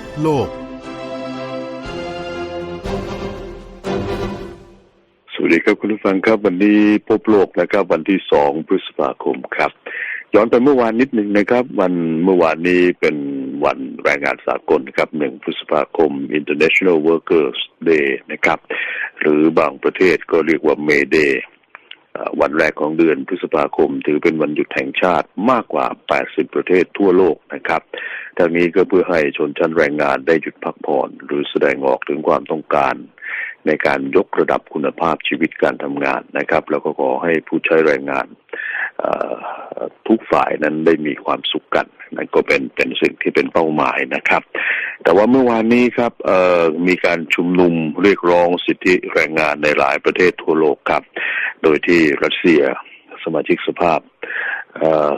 บโลก สวัสดีครับคุณผู้ฟังครับ วันนี้พบโลกนะครับ วันที่สองพฤษภาคมครับ ย้อนไปเมื่อวานนิดหนึ่งนะครับ วันเมื่อวานนี้เป็นวันแรงงานสากลครับหนึ่งพฤษภาคม International Workers Day นะครับ หรือบางประเทศก็เรียกว่า May Day วันแรกของเดือนพฤษภาคม ถือเป็นวันหยุดแห่งชาติมากกว่า 80 ประเทศทั่วโลกนะครับทางนี้ก็เพื่อให้ชนชั้นแรงงานได้หยุดพักผ่อน หรือแสดงออกถึงความต้องการ ในการยกระดับคุณภาพชีวิตการทำงานนะครับ แล้วก็ขอให้ผู้ใช้แรงงานทุกฝ่ายนั้นได้มีความสุขกันนั่นก็เป็นเป็นสิ่งที่เป็นเป้าหมายนะครับ แต่ว่าเมื่อวานนี้ครับมีการชุมนุมเรียกร้องสิทธิแรงงานในหลายประเทศทั่วโลกครับ โดยที่รัสเซียสมาชิกสภาพ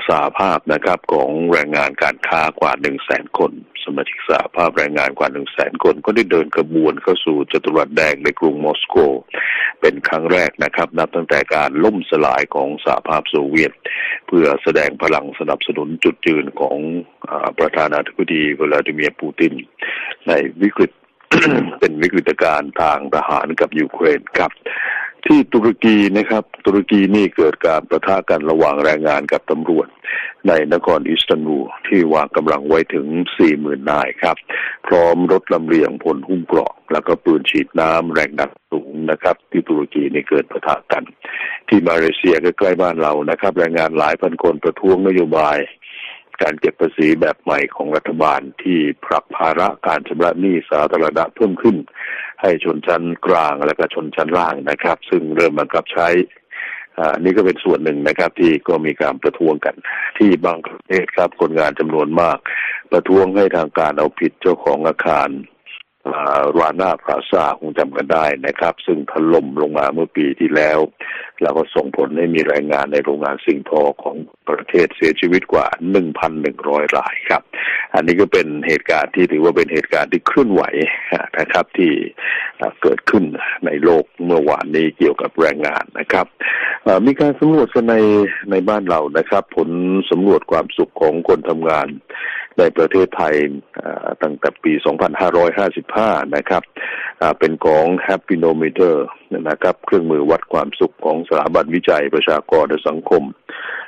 สหภาพนะครับของแรงงานการค้ากว่าหนึ่งแสนคน สมาชิกสหภาพแรงงานกว่าหนึ่งแสนคน ก็ได้เดินกระบวนเข้าสู่จัตุรัสแดงในกรุงมอสโก เป็นครั้งแรกนะครับ นับตั้งแต่การล่มสลายของสหภาพโซเวียต เพื่อแสดงพลังสนับสนุนจุดยืนของอประธานาธิบดีวลาดิเมียร์ปูติน ในวิกฤตเป็นวิกฤตการณ์ทางทหารกับยูเครนครับ ที่ตุรกีนะครับ ตุรกีนี่เกิดการประทะกันระหว่างแรงงานกับตำรวจ ในนครอิสตันบูลที่วางกำลังไว้ถึง 40,000 นายครับ พร้อมรถลำเลียงพลหุ้มเกราะ แล้วก็ปืนฉีดน้ำแรงดันสูงนะครับ ที่ตุรกีนี่เกิดประทะกัน ที่มาเลเซียใกล้ๆบ้านเรานะครับ แรงงานหลายพันคนประท้วงนโยบาย การเก็บภาษีแบบใหม่ของรัฐบาลที่ผลักภาระการชำระหนี้สาธารณะเพิ่มขึ้น ให้ชนชั้นกลางและก็ชนชั้นล่างนะครับ ซึ่งเริ่มบังคับใช้อ่านี่ก็เป็นส่วนหนึ่งนะครับ ที่ก็มีการประท้วงกัน ที่บางประเทศครับคนงานจำนวนมาก ประท้วงให้ทางการเอาผิดเจ้าของอาคาร รานาพลาซาคงจำกันได้นะครับ ซึ่งถล่มลงมาเมื่อปีที่แล้ว แล้วก็ส่งผลให้มีแรงงานในโรงงานสิ่งทอของประเทศเสียชีวิตกว่า 1,100 รายครับ อันนี้ก็เป็นเหตุการณ์ที่ถือว่าเป็นเหตุการณ์ที่เคลื่อนไหวนะครับที่เกิดขึ้นในโลกเมื่อวานนี้เกี่ยวกับแรงงานนะครับมีการสำรวจกันในในบ้านเรานะครับ ผลสำรวจความสุขของคนทำงาน ในประเทศไทยตั้งแต่ปี 2555 นะครับเป็นของ Happynometer นะครับ เครื่องมือวัดความสุขของสถาบันวิจัยประชากรและสังคม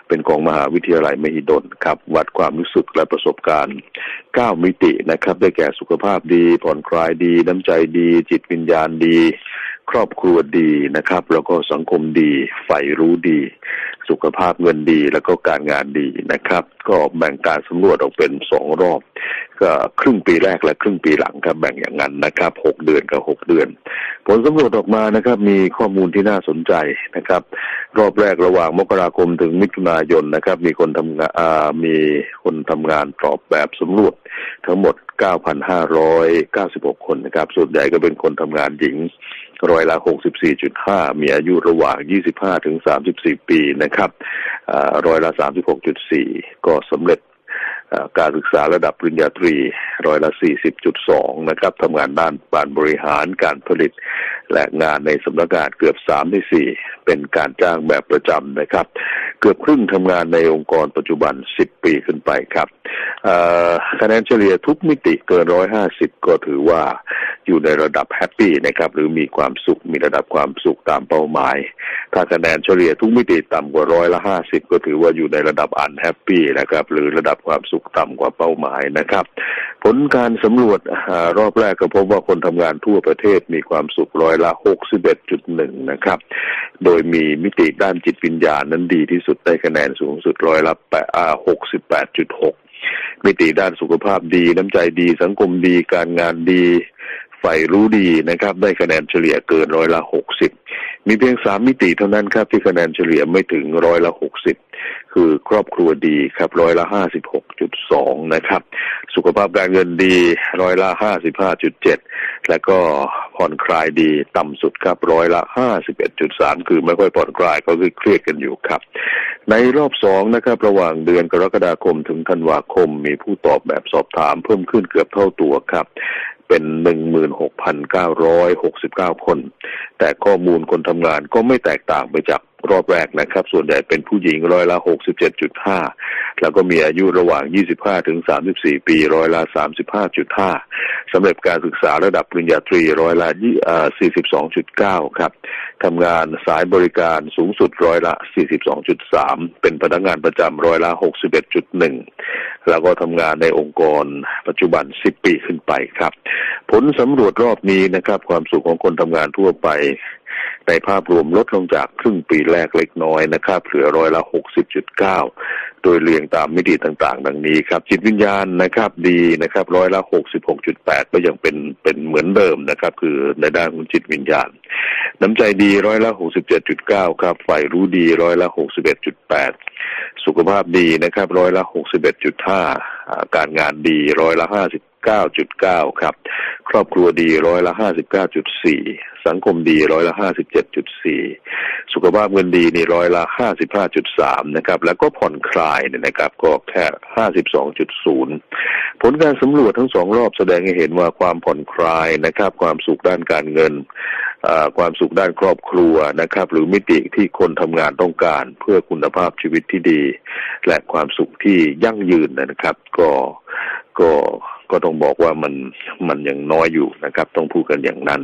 เป็นของมหาวิทยาลัยมหิดลครับ วัดความรู้สึกและประสบการณ์ 9 มิตินะครับ ได้แก่สุขภาพดี ผ่อนคลายดี น้ำใจดี จิตวิญญาณดี ครอบครัวดีนะครับ แล้วก็สังคมดีใฝ่รู้ดี สุขภาพเงินดีแล้วก็การงานดีนะครับ ก็แบ่งการสำรวจออกเป็นสองรอบ ก็ครึ่งปีแรกและครึ่งปีหลังครับแบ่งอย่างนั้นนะครับหกเดือนกับหกเดือน ผลสำรวจออกมานะครับ มีข้อมูลที่น่าสนใจนะครับ รอบแรกระหว่างมกราคมถึงมิถุนายนนะครับ มีคนทำงานมีคนทำงานตอบแบบสำรวจทั้งหมด 9,596 คนนะครับ ส่วนใหญ่ก็เป็นคนทำงานหญิง ร้อยละ 64.5 มีอายุระหว่าง 25 ถึง 34 ปีนะครับอ่าร้อยละ 36.4 ก็สำเร็จการศึกษาระดับปริญญาตรีร้อยละ 40.2 นะครับทำงานด้านการบริหารการผลิต และงานในสำนักงานเกือบ3ใน4เป็นการจ้างแบบประจำนะครับ เกือบครึ่งทำงานในองค์กรปัจจุบัน10ปีขึ้นไปครับคะแนนเฉลี่ยทุกมิติเกิน150ก็ถือว่าอยู่ในระดับแฮปปี้นะครับ หรือมีความสุขมีระดับความสุขตามเป้าหมาย ถ้าคะแนนเฉลี่ยทุกมิติต่ำกว่าร้อยละ50ก็ถือว่าอยู่ในระดับอันแฮปปี้นะครับ หรือระดับความสุขต่ำกว่าเป้าหมายนะครับ ผลการสำรวจอรอบแรกก็พบว่าคนทำงานทั่วประเทศมีความสุขร้อยยละ 61.1 นะครับ โดยมีมิติด้านจิตวิญญาณนั้นดีที่สุดได้คะแนนสูงสุดร้อยละแปดอ่า68.6 มิติด้านสุขภาพดี น้ำใจดี สังคมดี การงานดีใฝ่รู้ดีนะครับ ได้คะแนนเฉลี่ยเกินร้อยละ 60 มีเพียงสามมิติเท่านั้นครับที่คะแนนเฉลี่ยไม่ถึงร้อยละ 60 คือครอบครัวดีครับร้อยละ56.2นะครับ สุขภาพการเงินดีร้อยละ55.7แล้วก็ผ่อนคลายดีต่ำสุดครับร้อยละ51.3คือไม่ค่อยผ่อนคลายก็คือเครียดกันอยู่ครับ ในรอบสองนะครับระหว่างเดือนกรกฎาคมถึงธันวาคม มีผู้ตอบแบบสอบถามเพิ่มขึ้นเกือบเท่าตัวครับเป็นหนึ่งหมื่นหกพันเก้าร้อยหกสิบเก้าคน แต่ข้อมูลคนทำงานก็ไม่แตกต่างไปจากรอบแรกนะครับ ส่วนใหญ่เป็นผู้หญิงร้อยละหกสิบเจ็ดจุดห้าแล้วก็มีอายุระหว่างยี่สิบห้าถึงสามสิบสี่ปีร้อยละสามสิบห้าจุดห้าสำหรับการศึกษาระดับปริญญาตรีร้อยละยี่สี่สิบสองจุดเก้าครับทำงานสายบริการสูงสุดร้อยละสี่สิบสองจุดสามเป็นพนักงานประจำร้อยละหกสิบเอ็ดจุดหนึ่งแล้วก็ทำงานในองค์กรปัจจุบันสิบปีขึ้นไปครับ ผลสำรวจรอบนี้นะครับ ความสุขของคนทำงานทั่วไป ในภาพรวมลดลงจากครึ่งปีแรกเล็กน้อยนะครับ เหลือร้อยละหกสิบจุดเก้าโดยเรียงตามมิติต่างๆ ดังนี้ครับ จิตวิญญาณนะครับดีนะครับร้อยละหกสิบหกจุดแปดก็ยังเป็นเป็นเหมือนเดิมนะครับ คือในด้านของจิตวิญญาณ น้ำใจดีร้อยละหกสิบเจ็ดจุดเก้าครับฝ่ายรู้ดีร้อยละหกสิบเอ็ดจุดแปดสุขภาพดีนะครับร้อยละหกสิบเอ็ดจุดห้าการงานดีร้อยละห้าสิบเก้าจุดเก้าครับ ครอบครัวดีร้อยละห้าสิบเก้าจุดสี่สังคมดีร้อยละห้าสิบเจ็ดจุดสี่สุขภาพเงินดีนี่ร้อยละห้าสิบห้าจุดสามนะครับ แล้วก็ผ่อนคลายเนี่ยนะครับ ก็แค่ห้าสิบสองจุดศูนย์ผลการสำรวจทั้งสองรอบแสดงให้เห็นว่าความผ่อนคลายนะครับ ความสุขด้านการเงินความสุขด้านครอบครัวนะครับ หรือมิติที่คนทำงานต้องการเพื่อคุณภาพชีวิตที่ดี และความสุขที่ยั่งยืนนะครับ ก็ก็ ก็ต้องบอกว่ามันมันยังน้อยอยู่นะครับ ต้องพูดกันอย่างนั้น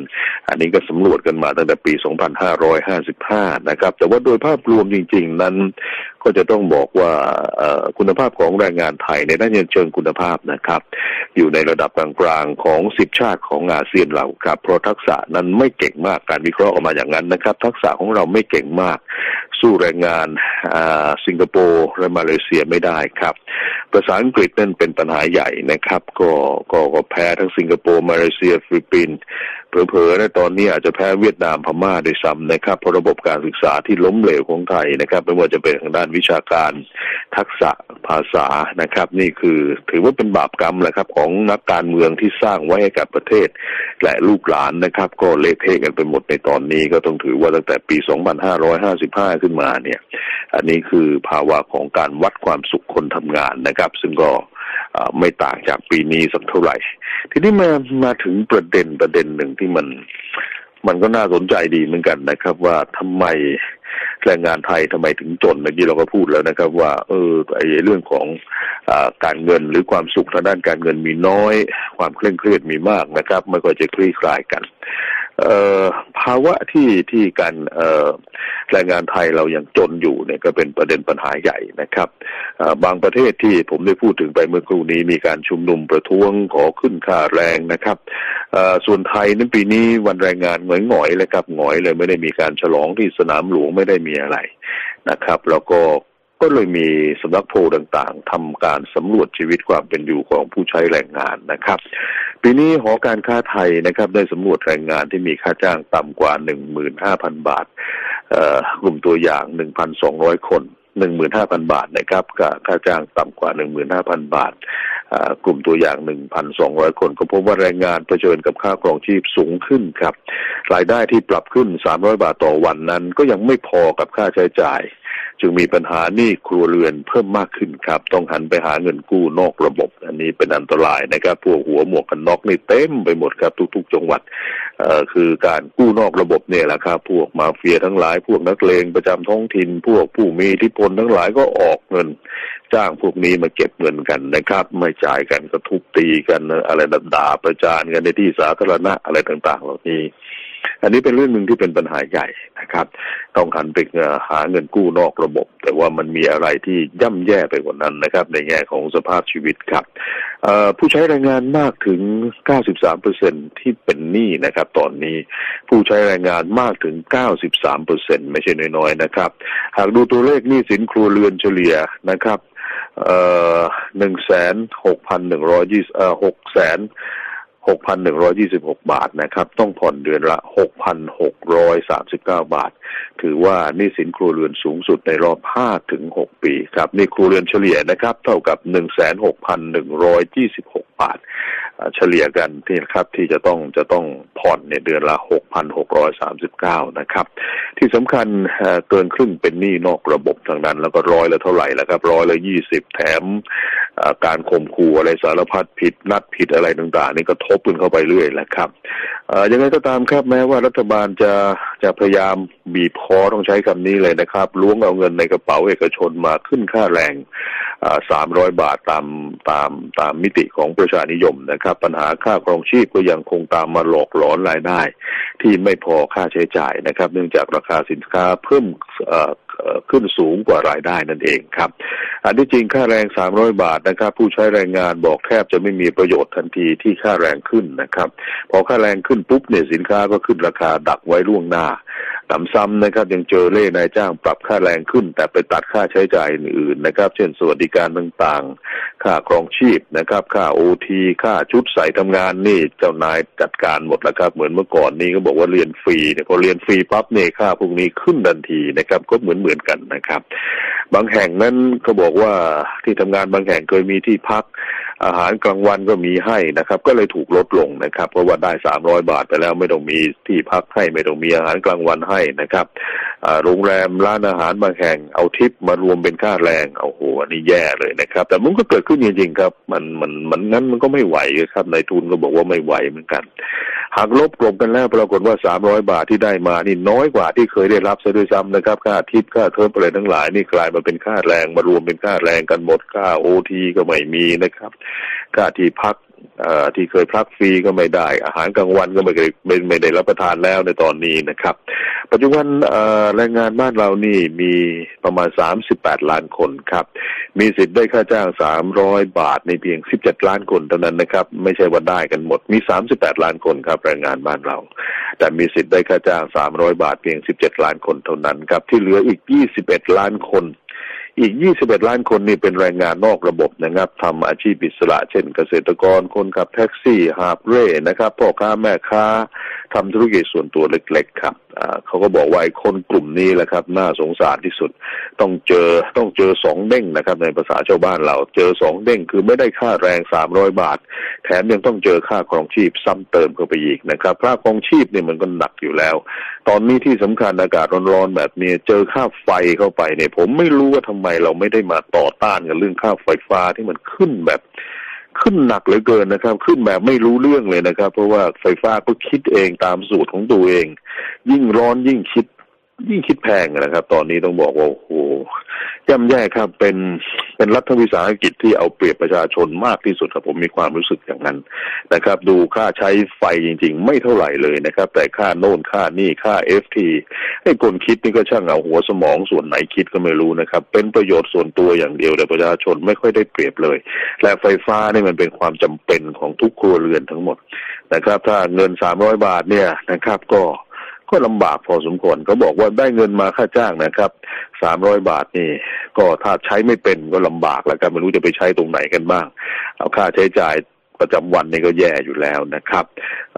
อันนี้ก็สำรวจกันมาตั้งแต่ปี 2555 นะครับ แต่ว่าโดยภาพรวมจริง ๆ นั้น ก็จะต้องบอกว่าคุณภาพของแรงงานไทยในด้านเชิงคุณภาพนะครับ อยู่ในระดับกลางๆของสิบชาติของอาเซียนเราครับเพราะทักษะนั้นไม่เก่งมากการวิเคราะห์ออกมาอย่างนั้นนะครับ ทักษะของเราไม่เก่งมาก สู้แรงงานสิงคโปร์และมาเลเซียไม่ได้ครับภาษาอังกฤษนั่นเป็นปัญหาใหญ่นะครับ ก็ก็ก็แพ้ทั้งสิงคโปร์มาเลเซียฟิลิปปินส์ เผลอๆในตอนนี้อาจจะแพ้เวียดนามพม่าด้วยซ้ำนะครับเพราะระบบการศึกษาที่ล้มเหลวของไทยนะครับไม่ว่าจะเป็นทางด้านวิชาการ ทักษะภาษานะครับ นี่คือถือว่าเป็นบาปกรรมแหละครับ ของนักการเมืองที่สร้างไว้ให้กับประเทศ และลูกหลานนะครับ ก็เละเทะกันไปหมดในตอนนี้ก็ต้องถือว่าตั้งแต่ปี 2555 ขึ้นมาเนี่ย อันนี้คือภาวะของการวัดความสุขคนทำงานนะครับ ซึ่งก็ ไม่ต่างจากปีนี้สักเท่าไหร่ ทีนี้มามาถึงประเด็นประเด็นหนึ่งที่มัน มันก็น่าสนใจดีเหมือนกันนะครับ ว่าทำไมแรงงานไทยทำไมถึงจนเมื่อกี้เราก็พูดแล้วนะครับ ว่า เออไอ้เรื่องของอการเงินหรือความสุขทางด้านการเงินมีน้อย ความเคร่งเครียดมีมากนะครับไม่ค่อยจะคลี่คลายกัน ภาวะที่ที่การแรงงานไทยเรายังจนอยู่เนี่ยก็เป็นประเด็นปัญหาใหญ่นะครับบางประเทศที่ผมได้พูดถึงไปเมื่อครู่นี้มีการชุมนุมประท้วงขอขึ้นค่าแรงนะครับส่วนไทยนั้นปีนี้วันแรงงานหงอยหงอยเลยครับหงอยเลยไม่ได้มีการฉลองที่สนามหลวงไม่ได้มีอะไรนะครับ แล้วก็ก็เลยมีสำนักโพลต่างๆทำการสำรวจชีวิตความเป็นอยู่ของผู้ใช้แรงงานนะครับ ปีนี้หอการค้าไทยนะครับ ได้สำรวจแรงงานที่มีค่าจ้างต่ำกว่า 15,000 บาทกลุ่มตัวอย่าง 1,200 คน15,000บาทนะครับค่าจ้างต่ำกว่า15,000บาท กลุ่มตัวอย่าง1,200คน ก็พบว่าแรงงานเผชิญกับค่าครองชีพสูงขึ้นครับ รายได้ที่ปรับขึ้น300บาทต่อวันนั้น ก็ยังไม่พอกับค่าใช้จ่าย จึงมีปัญหาหนี้ครัวเรือนเพิ่มมากขึ้นครับ ต้องหันไปหาเงินกู้นอกระบบ อันนี้เป็นอันตรายนะครับ พวกหัวหมวกกันน็อกนี่เต็มไปหมดครับ ทุก ๆ จังหวัดเอ่อคือการกู้นอกระบบเนี่ยแหละครับ พวกมาเฟียทั้งหลาย พวกนักเลงประจำท้องถิ่น พวกผู้มีอิทธิพลทั้งหลายก็ออกเงิน จ้างพวกนี้มาเก็บเงินกันนะครับ ไม่จ่ายกันก็ทุบตีกันอะไรด่าประจานกันในที่สาธารณะอะไรต่างๆ เหล่านี้ อันนี้เป็นเรื่องหนึ่งที่เป็นปัญหาใหญ่นะครับ ต้องหันไปหาเงินกู้นอกระบบ แต่ว่ามันมีอะไรที่ย่ำแย่ไปกว่านั้นนะครับ ในแง่ของสภาพชีวิตครับผู้ใช้แรงงานมากถึง 93%ที่เป็นหนี้นะครับ ตอนนี้ผู้ใช้แรงงานมากถึง 93%ไม่ใช่น้อยๆนะครับ หากดูตัวเลขหนี้สินครัวเรือนเฉลี่ยนะครับหนึ่งแสนหกพันหนึ่งร้อยยี่หกแสน 6,126 บาทนะครับ ต้องผ่อนเดือนละ 6,639 บาท ถือว่านี่สินครัวเรือนสูงสุดในรอบ 5 ถึง 6 ปีครับ นี่ครัวเรือนเฉลี่ยนะครับ เท่ากับ 16,126 บาทเฉลี่ยกันที่นะครับที่จะต้องจะต้องผ่อนเนี่ยเดือนละหกพันหกร้อยสามสิบเก้านะครับ ที่สำคัญเกินครึ่งเป็นหนี้นอกระบบทางนั้น แล้วก็ร้อยละเท่าไหร่แล้วครับร้อยละยี่สิบแถมการข่มขู่อะไรสารพัดผิดนัดผิดอะไรต่างๆ นี่ก็ทบกันเข้าไปเรื่อยแหละครับยังไงก็ตามครับแม้ว่ารัฐบาลจะจะพยายามบีบคอต้องใช้คำนี้เลยนะครับล้วงเอาเงินในกระเป๋าเอกชนมาขึ้นค่าแรง สามร้อยบาทตามตามตามมิติของประชานิยมนะครับ ปัญหาค่าครองชีพก็ยังคงตามมาหลอกหลอนรายได้ ที่ไม่พอค่าใช้จ่ายนะครับ เนื่องจากราคาสินค้าเพิ่มอ่อเอ่อขึ้นสูงกว่ารายได้นั่นเองครับ อันที่จริงค่าแรง 300 บาทนะครับ ผู้ใช้แรงงานบอกแทบจะไม่มีประโยชน์ทันทีที่ค่าแรงขึ้นนะครับ พอค่าแรงขึ้นปุ๊บเนี่ยสินค้าก็ขึ้นราคาดักไว้ล่วงหน้า ตำซ้ำนะครับยังเจอเล่นายจ้างปรับค่าแรงขึ้น แต่ไปตัดค่าใช้จ่ายอื่นๆนะครับ เช่นสวัสดิการต่างๆ ค่าครองชีพนะครับ ค่าโอทีค่าชุดใส่ทำงานนี่เจ้านายจัดการหมดแล้วครับ เหมือนเมื่อก่อนนี้ก็บอกว่าเรียนฟรีเนี่ยพอเรียนฟรีปั๊บเนี่ยค่าพวกนี้ขึ้นทันทีนะครับ ก็เหมือนเหมือนๆกันนะครับ บางแห่งนั้นก็บอกว่าที่ทำงานบางแห่งเคยมีที่พัก อาหารกลางวันก็มีให้นะครับ ก็เลยถูกลดลงนะครับ เพราะว่าได้สามร้อยบาทไปแล้วไม่ต้องมีที่พักให้ไม่ต้องมีอาหารกลางวันให้นะครับโรงแรมร้านอาหารบางแห่งเอาทิปมารวมเป็นค่าแรงโอ้โหอันนี้แย่เลยนะครับ แต่มันก็เกิดขึ้นจริงๆครับ มันมันมันงั้นมันก็ไม่ไหวครับนายทุนก็บอกว่าไม่ไหวเหมือนกัน หากลบกลบกันแล้วปรากฏว่าสามร้อยบาทที่ได้มานี่น้อยกว่าที่เคยได้รับซะด้วยซ้ำนะครับ ค่าทิปค่าเทอมอะไรทั้งหลายนี่กลายมาเป็นค่าแรงมารวมเป็นค่าแรงกันหมดค่าโอทีก็ไม่มีนะครับ ค่าที่พัก ที่เคยพักฟรีก็ไม่ได้ อาหารกลางวันก็ไม่ได้ไม่ได้รับประทานแล้วในตอนนี้นะครับ ปัจจุบันแรงงานบ้านเรานี่มีประมาณ 38 ล้านคนครับ มีสิทธิ์ได้ค่าจ้าง 300 บาทในเพียง 17 ล้านคนเท่านั้นนะครับ ไม่ใช่ว่าได้กันหมดมี 38 ล้านคนครับแรงงานบ้านเรา แต่มีสิทธิ์ได้ค่าจ้าง 300 บาทเพียง 17 ล้านคนเท่านั้นครับที่เหลืออีก 21 ล้านคน อีก 21 ล้านคนนี่เป็นแรงงานนอกระบบนะครับทำอาชีพอิสระ เช่นเกษตรกรคนขับแท็กซี่หาบเร่นะครับพ่อค้าแม่ค้า ทำธุรกิจส่วนตัวเล็ก ๆ ครับเขาก็บอกว่าคนกลุ่มนี้แหละครับน่าสงสารที่สุด ต้องเจอต้องเจอสองเด้งนะครับ ในภาษาชาวบ้านเราเจอสองเด้งคือไม่ได้ค่าแรง300บาท แถมยังต้องเจอค่าครองชีพซ้ำเติมเข้าไปอีกนะครับค่าครองชีพเนี่ยมันก็หนักอยู่แล้ว ตอนนี้ที่สำคัญอากาศร้อนๆแบบนี้เจอค่าไฟเข้าไปเนี่ยผมไม่รู้ว่าทำไมเราไม่ได้มาต่อต้านกับเรื่องค่าไฟฟ้าที่มันขึ้นแบบ ขึ้นหนักเหลือเกินนะครับ ขึ้นแบบไม่รู้เรื่องเลยนะครับ เพราะว่าไฟฟ้าก็คิดเองตามสูตรของตัวเอง ยิ่งร้อนยิ่งคิด ยิ่งคิดแพงนะครับ ตอนนี้ต้องบอกว่าโอ้โหย่ำแย่ครับเป็นเป็นรัฐวิสาหกิจที่เอาเปรียบประชาชนมากที่สุดครับผมมีความรู้สึกอย่างนั้นนะครับ ดูค่าใช้ไฟจริง ๆ ไม่เท่าไหร่เลยนะครับ แต่ค่าโน่นค่านี่ค่าเอฟทีให้คนคิดนี่ก็ช่างเอาหัวสมองส่วนไหนคิดก็ไม่รู้นะครับ เป็นประโยชน์ส่วนตัวอย่างเดียวแต่ประชาชนไม่ค่อยได้เปรียบเลย และไฟฟ้านี่มันเป็นความจำเป็นของทุกครัวเรือนทั้งหมดนะครับ ถ้าเงินสามร้อยบาทเนี่ยนะครับ ก็ ก็ลำบากพอสมควรเขาบอกว่าได้เงินมาค่าจ้างนะครับสามร้อยบาทนี่ ก็ถ้าใช้ไม่เป็นก็ลำบากแล้วกันไม่รู้จะไปใช้ตรงไหนกันบ้าง เอาค่าใช้จ่าย ประจำวันนี่ก็แย่อยู่แล้วนะครับ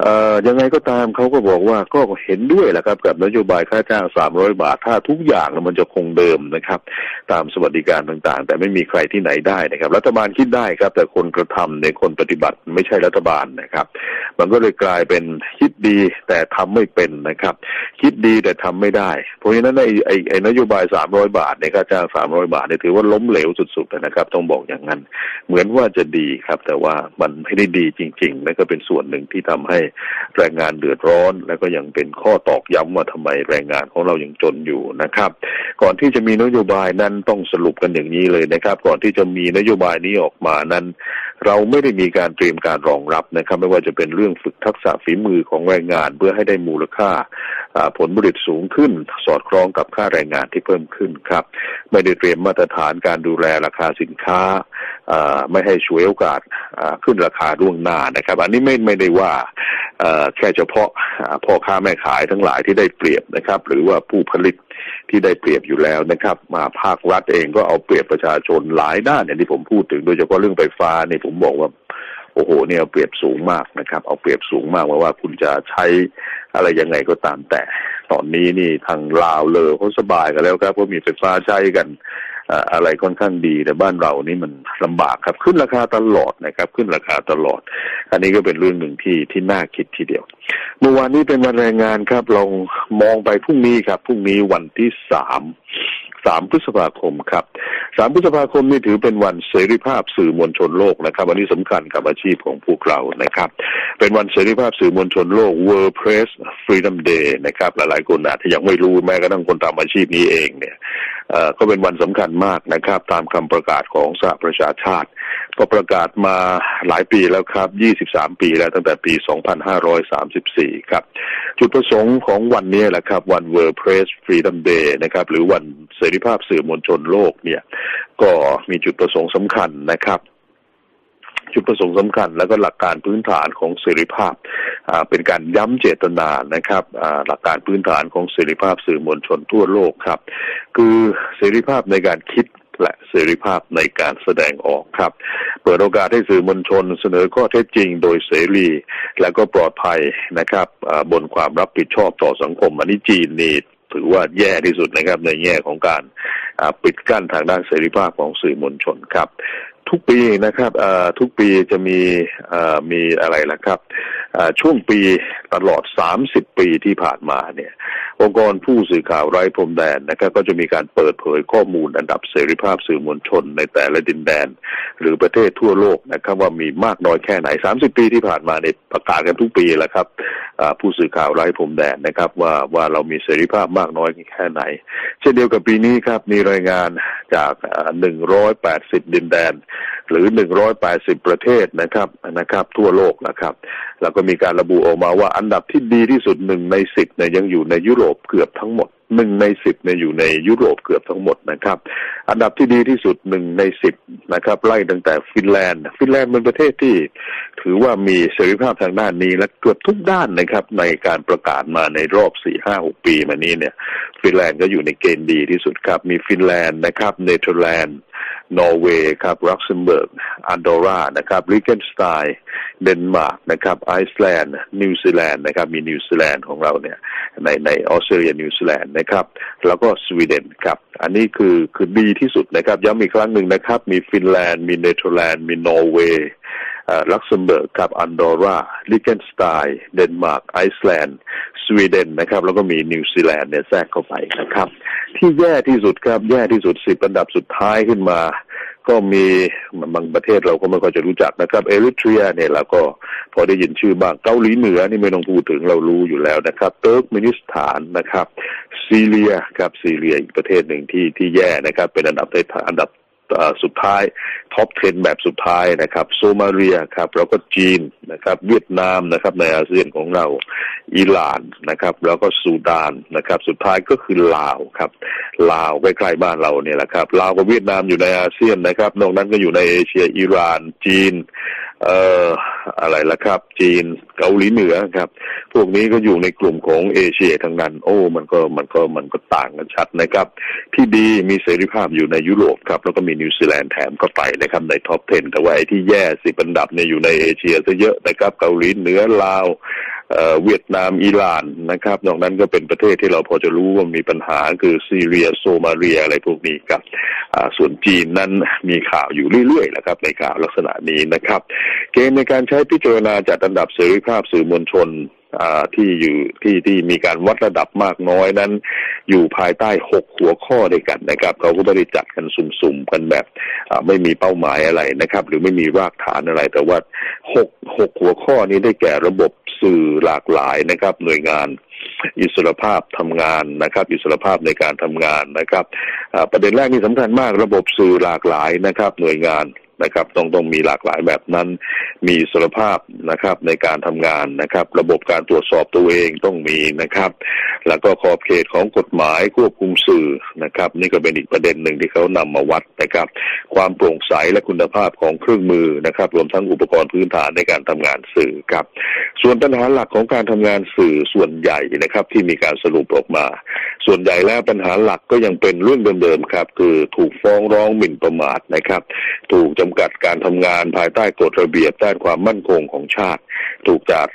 เอ่อยังไงก็ตามเขาก็บอกว่าก็เห็นด้วยแหละครับกับนโยบายค่าจ้างสามร้อยบาท ถ้าทุกอย่างมันจะคงเดิมนะครับ ตามสวัสดิการต่างๆ แต่ไม่มีใครที่ไหนได้นะครับ รัฐบาลคิดได้ครับ แต่คนกระทำในคนปฏิบัติไม่ใช่รัฐบาลนะครับ มันก็เลยกลายเป็นคิดดีแต่ทำไม่เป็นนะครับ คิดดีแต่ทำไม่ได้ เพราะฉะนั้นไอ้ไอ้ไอ้นโยบายสามร้อยบาทในค่าจ้างสามร้อยบาทเนี่ยถือว่าล้มเหลวสุดๆนะครับ ต้องบอกอย่างนั้น เหมือนว่าจะดีครับ แต่ว่ามันไม่ได้ดีจริงๆ และก็เป็นส่วนหนึ่งที่ทำให้แรงงานเดือดร้อน แล้วก็ยังเป็นข้อตอกย้ำว่าทำไมแรงงานของเรายังจนอยู่นะครับ ก่อนที่จะมีนโยบายนั้นต้องสรุปกันอย่างนี้เลยนะครับ ก่อนที่จะมีนโยบายนี้ออกมานั้น เราไม่ได้มีการเตรียมการรองรับนะครับ ไม่ว่าจะเป็นเรื่องฝึกทักษะฝีมือของแรงงานเพื่อให้ได้มูลค่าผลผลิตสูงขึ้น สอดคล้องกับค่าแรงงานที่เพิ่มขึ้นครับ ไม่ได้เตรียมมาตรฐานการดูแลราคาสินค้าไม่ให้ช่วยโอกาสขึ้นราคาล่วงหน้านะครับ อันนี้ไม่ไม่ได้ว่าแค่เฉพาะพ่อค้าแม่ขายทั้งหลายที่ได้เปรียบนะครับ หรือว่าผู้ผลิตที่ได้เปรียบอยู่แล้วนะครับ มาภาครัฐเองก็เอาเปรียบประชาชนหลายด้านอย่างที่ผมพูดถึงโดยเฉพาะเรื่องไฟฟ้าเนี่ยผมบอกว่าโอ้โหเนี่ยเปรียบสูงมากนะครับ เอาเปรียบสูงมากว่าว่าคุณจะใช้อะไรยังไงก็ตามแต่ ตอนนี้นี่ทางลาวเลยเขาสบายกันแล้วครับเพราะมีไฟฟ้าใช้กัน อะไรค่อนข้างดีแต่บ้านเรานี่มันลำบากครับขึ้นราคาตลอดนะครับ ขึ้นราคาตลอด อันนี้ก็เป็นเรื่องหนึ่งที่ที่น่าคิดทีเดียว เมื่อวานนี้เป็นวันแรงงานครับลองมองไปพรุ่งนี้ครับพรุ่งนี้วันที่สาม สามพฤษภาคมครับสามพฤษภาคมนี่ถือเป็นวันเสรีภาพสื่อมวลชนโลกนะครับวันนี้สำคัญกับอาชีพของพวกเรานะครับ เป็นวันเสรีภาพสื่อมวลชนโลก World Press Freedom Day นะครับ หลายๆคนอาจจะยังไม่รู้แม้กระทั่งคนทำอาชีพนี้เองเนี่ยก็เป็นวันสำคัญมากนะครับ ตามคำประกาศของสหประชาชาติ ก็ประกาศมาหลายปีแล้วครับ 23 ปีแล้วตั้งแต่ปี 2534 ครับ จุดประสงค์ของวันนี้แหละครับวัน World Press Freedom Day นะครับหรือวันเสรีภาพสื่อมวลชนโลกเนี่ย ก็มีจุดประสงค์สำคัญนะครับจุดประสงค์สำคัญแล้วก็หลักการพื้นฐานของเสรีภาพอ่าเป็นการย้ำเจตนานะครับอ่าหลักการพื้นฐานของเสรีภาพสื่อมวลชนทั่วโลกครับ คือเสรีภาพในการคิด และเสรีภาพในการแสดงออกครับ เปิดโอกาสให้สื่อมวลชนเสนอข้อเท็จจริงโดยเสรี และก็ปลอดภัยนะครับบนความรับผิดชอบต่อสังคมอันนี้จีนนี่ถือว่าแย่ที่สุดนะครับในแง่ของการปิดกั้นทางด้านเสรีภาพของสื่อมวลชนครับ ทุกปีนะครับทุกปีจะมีมีอะไรล่ะครับช่วงปีตลอด 30 ปีที่ผ่านมาเนี่ยองค์กรผู้สื่อข่าวไร้พรมแดนนะครับก็จะมีการเปิดเผยข้อมูลอันดับเสรีภาพสื่อมวลชนในแต่ละดินแดน หรือประเทศทั่วโลกนะครับว่ามีมากน้อยแค่ไหน 30 ปีที่ผ่านมาเนี่ยประกาศกันทุกปีแหละครับผู้สื่อข่าวไร้พรมแดนนะครับว่าว่าเรามีเสรีภาพมากน้อยแค่ไหน เช่นเดียวกับปีนี้ครับมีรายงานจากอ่า180 ดินแดนหรือ 180 ประเทศนะครับนะครับ ทั่วโลกนะครับ แล้วก็มีการระบุออกมาว่าอันดับที่ดีที่สุดหนึ่งในสิบเนี่ยยังอยู่ในยุโรปเกือบทั้งหมดหนึ่งในสิบเนี่ยอยู่ในยุโรปเกือบทั้งหมดนะครับ อันดับที่ดีที่สุดหนึ่งในสิบนะครับ ไล่ตั้งแต่ฟินแลนด์ ฟินแลนด์เป็นประเทศที่ถือว่ามีเสรีภาพทางด้านนี้ และเกือบทุกด้านนะครับ ในการประกาศมาในรอบสี่ห้าหกปีมานี้เนี่ย ฟินแลนด์ก็อยู่ในเกณฑ์ดีที่สุดครับ มีฟินแลนด์นะครับ เนเธอร์แลนด์ นอร์เวย์ครับลักเซมเบิร์กอันดอร่านะครับลิเกนสไตน์เดนมาร์กนะครับไอซ์แลนด์นิวซีแลนด์นะครับมีนิวซีแลนด์ของเราเนี่ยในในออสเตรเลียนิวซีแลนด์นะครับแล้วก็สวีเดนครับอันนี้คือคือดีที่สุดนะครับย้ำอีกครั้งหนึ่งนะครับ มีฟินแลนด์มีเนเธอร์แลนด์มีนอร์เวย์ ลักเซมเบิร์กครับอันดอร่าลิเกนสไตน์เดนมาร์กไอซ์แลนด์สวีเดนนะครับแล้วก็มีนิวซีแลนด์เนี่ยแทรกเข้าไปนะครับ ที่แย่ที่สุดครับแย่ที่สุดสิบอันดับสุดท้ายขึ้นมาก็มีบางประเทศเราก็ไม่ค่อยจะรู้จักนะครับ เอริเทรียเนี่ยเราก็พอได้ยินชื่อบ้างเกาหลีเหนือนี่ไม่ต้องพูดถึงเรารู้อยู่แล้วนะครับเติร์กมินิสถานนะครับ ซีเรียครับซีเรียอีกประเทศหนึ่งที่ที่แย่นะครับ เป็นอันดับท้ายอันดับ สุดท้ายท็อป 10 แบบสุดท้ายนะครับโซมาเลียครับแล้วก็จีนนะครับเวียดนามนะครับในอาเซียนของเราอิหร่านนะครับแล้วก็ซูดานนะครับสุดท้ายก็คือลาวครับลาวใกล้ๆบ้านเราเนี่ยแหละครับลาวกับเวียดนามอยู่ในอาเซียนนะครับนอกนั้นก็อยู่ในเอเชียอิหร่านจีน เอ่ออะไรละครับ จีนเกาหลีเหนือครับ พวกนี้ก็อยู่ในกลุ่มของเอเชียทั้งนั้น โอ้ มันก็มันก็มันก็ต่างกันชัดนะครับ ที่ดีมีเสรีภาพอยู่ในยุโรปครับ แล้วก็มีนิวซีแลนด์แถมก็ไปนะครับ ในท็อป 10 แต่ว่าไอ้ที่แย่สิบอันดับเนี่ยอยู่ในเอเชียซะเยอะนะครับ เกาหลีเหนือลาว เวียดนามอิหร่านนะครับนอกนั้นก็เป็นประเทศที่เราพอจะรู้ว่ามีปัญหาคือซีเรียโซมาเลียอะไรพวกนี้ครับส่วนจีนนั้นมีข่าวอยู่เรื่อยๆนะครับในข่าวลักษณะนี้นะครับ เกณฑ์ในการใช้พิจารณาจัดอันดับเสรีภาพสื่อมวลชนที่อยู่ที่ที่มีการวัดระดับมากน้อยนั้น อยู่ภายใต้หกหัวข้อด้วยกันนะครับเขาก็ไม่ได้จัดกันสุ่มๆกันแบบไม่มีเป้าหมายอะไรนะครับ หรือไม่มีรากฐานอะไรแต่ว่าหกหกหัวข้อนี้ได้แก่ระบบ สื่อหลากหลายนะครับ หน่วยงานอิสรภาพทำงานนะครับ อิสรภาพในการทำงานนะครับประเด็นแรกนี่สำคัญมากระบบสื่อหลากหลายนะครับ หน่วยงาน นะครับต้องต้องมีหลากหลายแบบนั้น มีสรภาพนะครับในการทำงานนะครับ ระบบการตรวจสอบตัวเองต้องมีนะครับ แล้วก็ขอบเขตของกฎหมายควบคุมสื่อนะครับ นี่ก็เป็นอีกประเด็นหนึ่งที่เขานำมาวัดนะครับ ความโปร่งใสและคุณภาพของเครื่องมือนะครับ รวมทั้งอุปกรณ์พื้นฐานในการทำงานสื่อครับ ส่วนปัญหาหลักของการทำงานสื่อส่วนใหญ่นะครับ ที่มีการสรุปออกมา ส่วนใหญ่แล้วปัญหาหลักก็ยังเป็นเรื่องเดิมๆครับ คือถูกฟ้องร้องหมิ่นประมาทนะครับ ถูกจำกัดการทำงานภายใต้กฎระเบียบใต้านความมั่นคงของชาติ ถูกจัด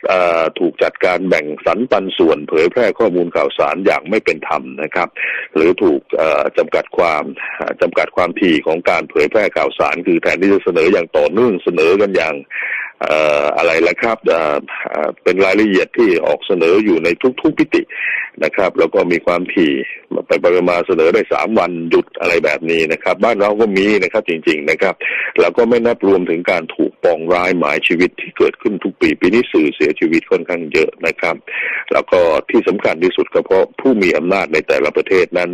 ถูกจัดการแบ่งสรรปันส่วนเผยแพร่ข้อมูลข่าวสารอย่างไม่เป็นธรรมนะครับ หรือถูกเอ่อจำกัดความเอ่อจำกัดความถี่ของการเผยแพร่ข่าวสาร คือแทนที่จะเสนออย่างต่อเนื่องเสนอกันอย่างอะไรละครับเอ่อเอ่อเป็นรายละเอียดที่ออกเสนออยู่ในทุกๆพิตินะครับ แล้วก็มีความถี่ ไปไปมาเสนอได้สามวันหยุดอะไรแบบนี้นะครับ บ้านเราก็มีนะครับจริง ๆนะครับ แล้วก็ไม่นับรวมถึงการถูกปองร้ายหมายชีวิตที่เกิดขึ้นทุกปีปีนี้สื่อเสียชีวิตค่อนข้างเยอะนะครับ แล้วก็ที่สำคัญที่สุดก็เพราะผู้มีอำนาจในแต่ละประเทศนั้น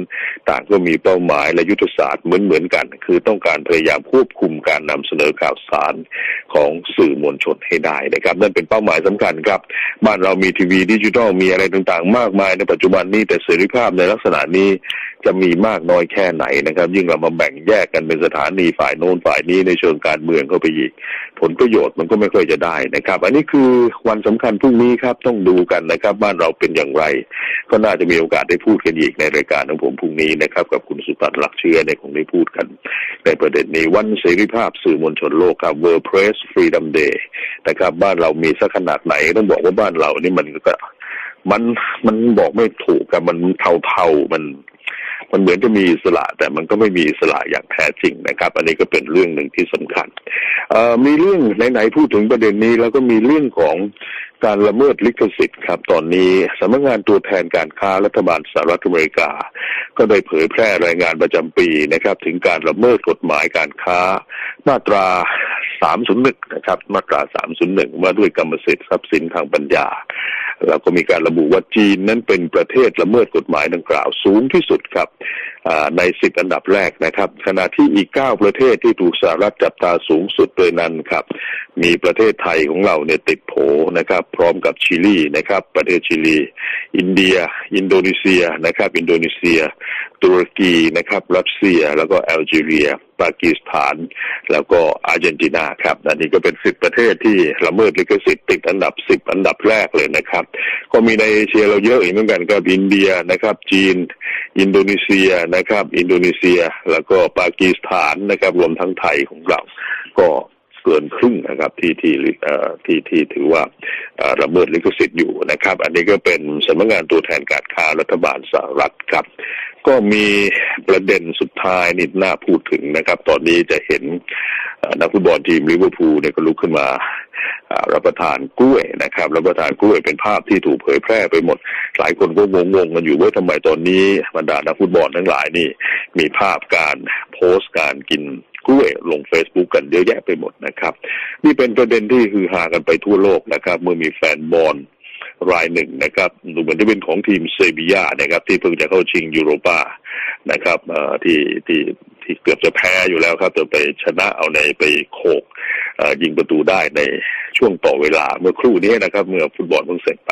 ต่างก็มีเป้าหมายและยุทธศาสตร์เหมือนเหมือนๆกัน คือต้องการพยายามควบคุมการนำเสนอข่าวสารของสื่อมวลชนให้ได้นะครับ นั่นเป็นเป้าหมายสำคัญครับ บ้านเรามีทีวีดิจิทัลมีอะไรต่างๆ มากมายในปัจจุบันนี้แต่เสรีภาพในลักษณะนี้จะมีมากน้อยแค่ไหนนะครับ ยิ่งเรามาแบ่งแยกกันเป็นสถานีฝ่ายโน้นฝ่ายนี้ในเชิงการเมืองเข้าไปอีก ผลประโยชน์มันก็ไม่ค่อยจะได้นะครับ อันนี้คือวันสำคัญพรุ่งนี้ครับต้องดูกันนะครับ บ้านเราเป็นอย่างไร ก็น่าจะมีโอกาสได้พูดกันอีกในรายการของผมพรุ่งนี้นะครับ กับคุณสุตันหลักเชื้อในคงได้พูดกัน ในประเด็นนี้วันเสรีภาพสื่อมวลชนโลกครับ World Press Freedom Day นะครับ บ้านเรามีสักขนาดไหนต้องบอกว่าบ้านเรานี่มันก็ มันมันบอกไม่ถูกกับมันเทาๆมัน มันเหมือนจะมีอิสระ แต่มันก็ไม่มีอิสระอย่างแท้จริงนะครับ อันนี้ก็เป็นเรื่องหนึ่งที่สำคัญเอ่อมีเรื่องไหนๆพูดถึงประเด็นนี้ แล้วก็มีเรื่องของการละเมิดลิขสิทธิ์ครับ ตอนนี้สำนักงานตัวแทนการค้ารัฐบาลสหรัฐอเมริกา ก็ได้เผยแพร่รายงานประจำปีนะครับ ถึงการละเมิดกฎหมายการค้า มาตรา 301 นะครับ มาตรา 301 ว่าด้วยกรรมสิทธิ์ทรัพย์สินทางปัญญา แล้วก็มีการระบุว่าจีนนั้นเป็นประเทศละเมิดกฎหมายดังกล่าวสูงที่สุดครับในสิบอันดับแรกนะครับ ขณะที่อีกเก้าประเทศที่ถูกสหรัฐจับตาสูงสุดโดยนั้นครับ มีประเทศไทยของเราเนี่ยติดโผนะครับ พร้อมกับชิลีนะครับ ประเทศชิลี อินเดีย อินโดนีเซียนะครับ อินโดนีเซีย ตุรกีนะครับ รัสเซีย แล้วก็แอลจีเรียปากีสถาน แล้วก็อาร์เจนตินาครับอันนี้ก็เป็นสิบประเทศที่ละเมิดลิขสิทธิ์ติดอันดับสิบอันดับแรกเลยนะครับก็มีในเอเชียเราเยอะอีกเหมือนกันครับอินเดียนะครับ จีน อินโดนีเซียนะครับ อินโดนีเซียแล้วก็ปากีสถานนะครับ รวมทั้งไทยของเรา ก็เกินครึ่งนะครับที่ที่เอ่อที่ที่ถือว่าเอ่อละเมิดลิขสิทธิ์อยู่นะครับ อันนี้ก็เป็นสำนักงานตัวแทนการค้ารัฐบาลสหรัฐครับ ก็มีประเด็นสุดท้ายนี่น่าพูดถึงนะครับ ตอนนี้จะเห็นนักฟุตบอลทีมลิเวอร์พูลเนี่ยก็ลุกขึ้นมา รับประทานกล้วยนะครับรับประทานกล้วยเป็นภาพที่ถูกเผยแพร่ไปหมด หลายคนก็งงๆกันอยู่ว่าทำไมตอนนี้บรรดานักฟุตบอลทั้งหลายนี่ มีภาพการโพสต์การกินกล้วยลง Facebook กันเยอะแยะไปหมดนะครับ นี่เป็นประเด็นที่ฮือฮากันไปทั่วโลกนะครับ เมื่อมีแฟนบอลรายหนึ่งนะครับดูเหมือนจะเป็นของทีมเซบียานะครับ ที่เพิ่งจะเข้าชิงยูโรปานะครับที่ที่ ที่เกือบจะแพ้อยู่แล้วครับ แต่ไปชนะเอาในไปโขกยิงประตูได้ในช่วงต่อเวลาเมื่อครู่นี้นะครับ เมื่อฟุตบอลเพิ่งเสร็จไป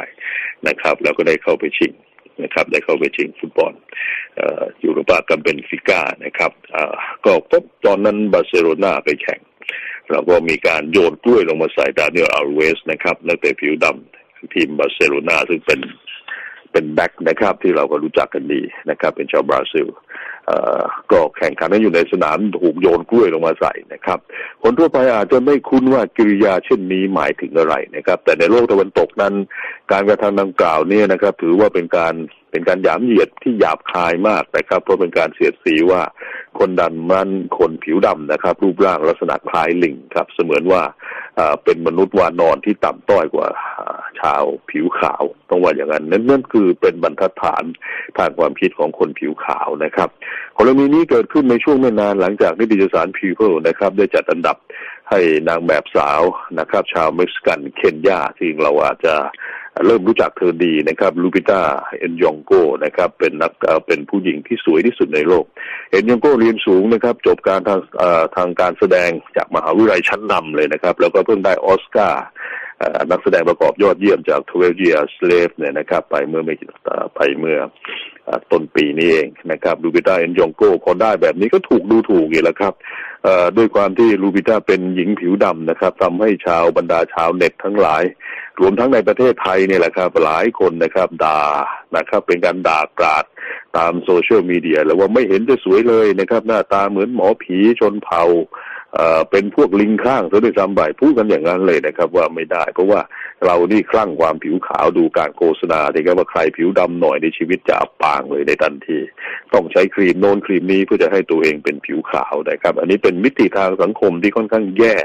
นะครับ แล้วก็ได้เข้าไปชิงนะครับ ได้เข้าไปชิงฟุตบอลอยูโรปากับเบนฟิก้านะครับก็พบตอนนั้นบาร์เซโลนาไปแข่งแล้วก็มีการโยนกล้วยลงมาใส่ดานิเอลอัลเวสนะครับนักเตะผิวดำทีมบาร์เซโลนาซึ่งเป็นเป็นแบ็คนะครับ ที่เราก็รู้จักกันดีนะครับ เป็นชาวบราซิล เอ่อก็แข่งขันกันอยู่ในสนามถูกโยนกล้วยลงมาใส่นะครับ คนทั่วไปอาจจะไม่คุ้นว่ากิริยาเช่นนี้หมายถึงอะไรนะครับ แต่ในโลกตะวันตกนั้น การกระทำดังกล่าวเนี่ยนะครับ ถือว่าเป็นการ เป็นการหยามเหยียดที่หยาบคายมากนะครับ เพราะเป็นการเสียดสีว่าคนดำมันคนผิวดำนะครับ รูปร่างลักษณะคล้ายลิงครับ เสมือนว่าเป็นมนุษย์วานอนที่ต่ำต้อยกว่าอ่าชาวผิวขาวต้องว่าอย่างนั้นนั่นนั่นคือเป็นบรรทัดฐานทางความคิดของคนผิวขาวนะครับกรณีนี้เกิดขึ้นในช่วงไม่นานหลังจากนิตยสาร People นะครับ ได้จัดอันดับให้นางแบบสาวนะครับ ชาวเม็กซิกันเคนยาที่เราอาจจะ เริ่มรู้จักเธอดีนะครับลูปิต้าเอ็นยองโกนะครับเป็นนักเป็นผู้หญิงที่สวยที่สุดในโลก เอ็นยองโกเรียนสูงนะครับ จบการทางทางการแสดงจากมหาวิทยาลัยชั้นนำเลยนะครับ แล้วก็เพิ่งได้ออสการ์ นักแสดงประกอบยอดเยี่ยมจาก12 Years Slave เนี่ยนะครับ ไปเมื่อไม่ไปเมื่อต้นปีนี้เองนะครับลูปิต้าเอ็นยองโก้พอได้แบบนี้ก็ถูกดูถูกอีกแล้วครับด้วยความที่ลูบิต้าเป็นหญิงผิวดำนะครับทำให้ชาวบรรดาชาวเน็ตทั้งหลาย รวมทั้งในประเทศไทยเนี่ยแหละครับ หลายคนนะครับด่านะครับ เป็นการด่ากราดตามโซเชียลมีเดีย แล้วว่าไม่เห็นจะสวยเลยนะครับ หน้าตาเหมือนหมอผีชนเผ่า เอ่อเป็นพวกลิงข้างซะด้วยซ้ำไปพูดกันอย่างนั้นเลยนะครับ ว่าไม่ได้ เพราะว่าเรานี่คลั่งความผิวขาวดูการโฆษณาที่ว่าใครผิวดำหน่อยในชีวิตจะอับปางเลยในทันที ต้องใช้ครีมโน้นครีมนี้เพื่อจะให้ตัวเองเป็นผิวขาวนะครับ อันนี้เป็นมิติทางสังคมที่ค่อนข้างแย่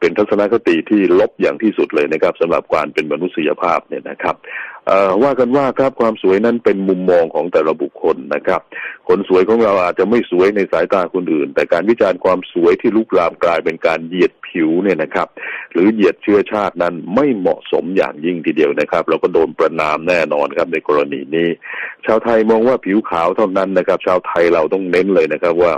เป็นทัศนคติที่ลบอย่างที่สุดเลยนะครับสำหรับการเป็นมนุษยภาพเนี่ยนะครับว่ากันว่าครับความสวยนั้นเป็นมุมมองของแต่ละบุคคลนะครับ คนสวยของเราอาจจะไม่สวยในสายตาคนอื่น แต่การวิจารณ์ความสวยที่ลุกลามกลายเป็นการเหยียดผิวเนี่ยนะครับ หรือเหยียดเชื้อชาตินั้นไม่เหมาะสมอย่างยิ่งทีเดียวนะครับ เราก็โดนประนามแน่นอนครับในกรณีนี้ ชาวไทยมองว่าผิวขาวเท่านั้นนะครับ ชาวไทยเราต้องเน้นเลยนะครับว่า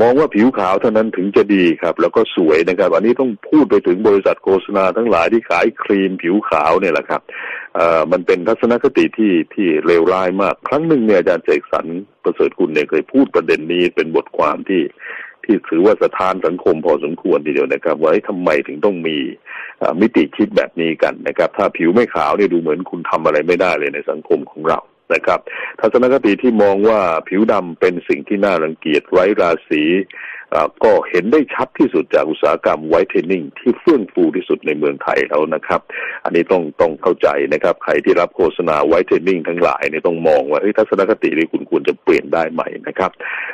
มองว่าผิวขาวเท่านั้นถึงจะดีครับ แล้วก็สวยนะครับ อันนี้ต้องพูดไปถึงบริษัทโฆษณาทั้งหลายที่ขายครีมผิวขาวเนี่ยแหละครับ มันเป็นทัศนคติที่ที่เลวร้ายมาก ครั้งหนึ่งเนี่ยอาจารย์เจกสันประเสริฐกุลเนี่ยเคยพูดประเด็นนี้เป็นบทความที่ที่ถือว่าสะท้านสังคมพอสมควรทีเดียวนะครับ ว่าทำไมถึงต้องมีมิติคิดแบบนี้กันนะครับ ถ้าผิวไม่ขาวเนี่ยดูเหมือนคุณทำอะไรไม่ได้เลยในสังคมของเรานะครับ ทัศนคติที่มองว่าผิวดำเป็นสิ่งที่น่ารังเกียจไร้ราศี ก็เห็นได้ชัดที่สุดจากอุตสาหกรรมไวท์เทนนิ่งที่เฟื่องฟูที่สุดในเมืองไทยแล้วนะครับ อันนี้ต้องต้องเข้าใจนะครับ ใครที่รับโฆษณาไวท์เทนนิ่งทั้งหลายเนี่ยต้องมองว่าทัศนคตินี้คุณควรจะเปลี่ยนได้ไหมนะครับ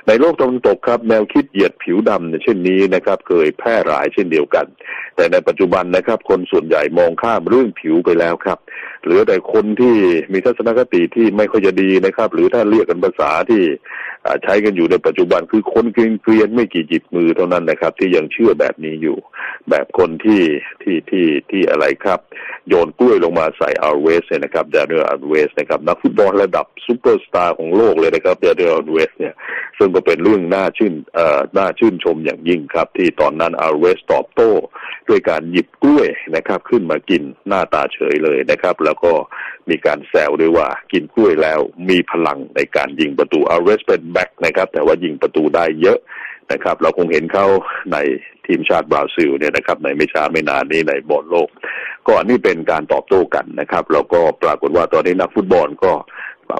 ในโลกตะวันตกครับแนวคิดเหยียดผิวดำเช่นนี้นะครับ เคยแพร่หลายเช่นเดียวกัน แต่ในปัจจุบันนะครับ คนส่วนใหญ่มองข้ามเรื่องผิวไปแล้วครับเหลือแต่คนที่มีทัศนคติที่ไม่ค่อยจะดีนะครับ หรือถ้าเรียกกันภาษาที่ใช้กันอยู่ในปัจจุบันคือคนเกรียนไม่กี่จิตมือเท่านั้นนะครับ ที่ยังเชื่อแบบนี้อยู่ แบบคนที่ที่ที่ที่อะไรครับ โยนกล้วยลงมาใส่อาร์เวสเนี่ยนะครับเดนเนอร์อาร์เวสนะครับนักฟุตบอลระดับซูเปอร์สตาร์ของโลกเลยนะครับเดนเนอร์อาร์เวสเนี่ยซึ่งก็เป็นเรื่องน่าชื่นเอ่อน่าชื่นชมอย่างยิ่งครับ ที่ตอนนั้นอาร์เวสตอบโต้ ด้วยการหยิบกล้วยนะครับ ขึ้นมากินหน้าตาเฉยเลยนะครับ แล้วก็มีการแซวด้วยว่ากินกล้วยแล้วมีพลังในการยิงประตูอาร์เวสเป็นแบ็กนะครับ แต่ว่ายิงประตูได้เยอะนะครับ เราคงเห็นเขาในทีมชาติบราซิลเนี่ยนะครับ ในไม่ช้าไม่นานนี้ในบอลโลก ก็อันนี่เป็นการตอบโต้กันนะครับ แล้วก็ปรากฏว่าตอนนี้นักฟุตบอลก็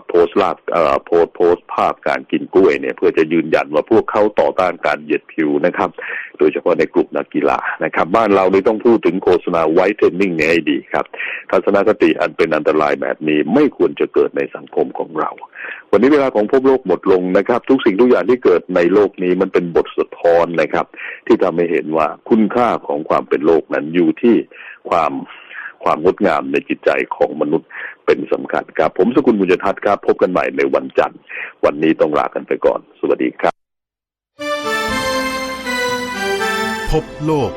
โพสต์ลาบเอ่อโพสโพสต์ภาพการกินกล้วยเนี่ยเพื่อจะยืนยันว่าพวกเขาต่อต้านการเหยียดผิวนะครับ โดยเฉพาะในกลุ่มนักกีฬานะครับ บ้านเรานี่ต้องพูดถึงโฆษณาไวท์เทนนิ่งเนี่ยให้ดีครับ ทัศนคติอันเป็นอันตรายแบบนี้ไม่ควรจะเกิดในสังคมของเรา วันนี้เวลาของพบโลกหมดลงนะครับ ทุกสิ่งทุกอย่างที่เกิดในโลกนี้มันเป็นบทสะท้อนนะครับ ที่ทำให้เห็นว่าคุณค่าของความเป็นโลกนั้นอยู่ที่ความความงดงามในจิตใจของมนุษย์ เป็นสำคัญครับ ผมสกุลบุญทัศน์ครับ พบกันใหม่ในวันจันทร์ วันนี้ต้องลากันไปก่อน สวัสดีครับ พบโลก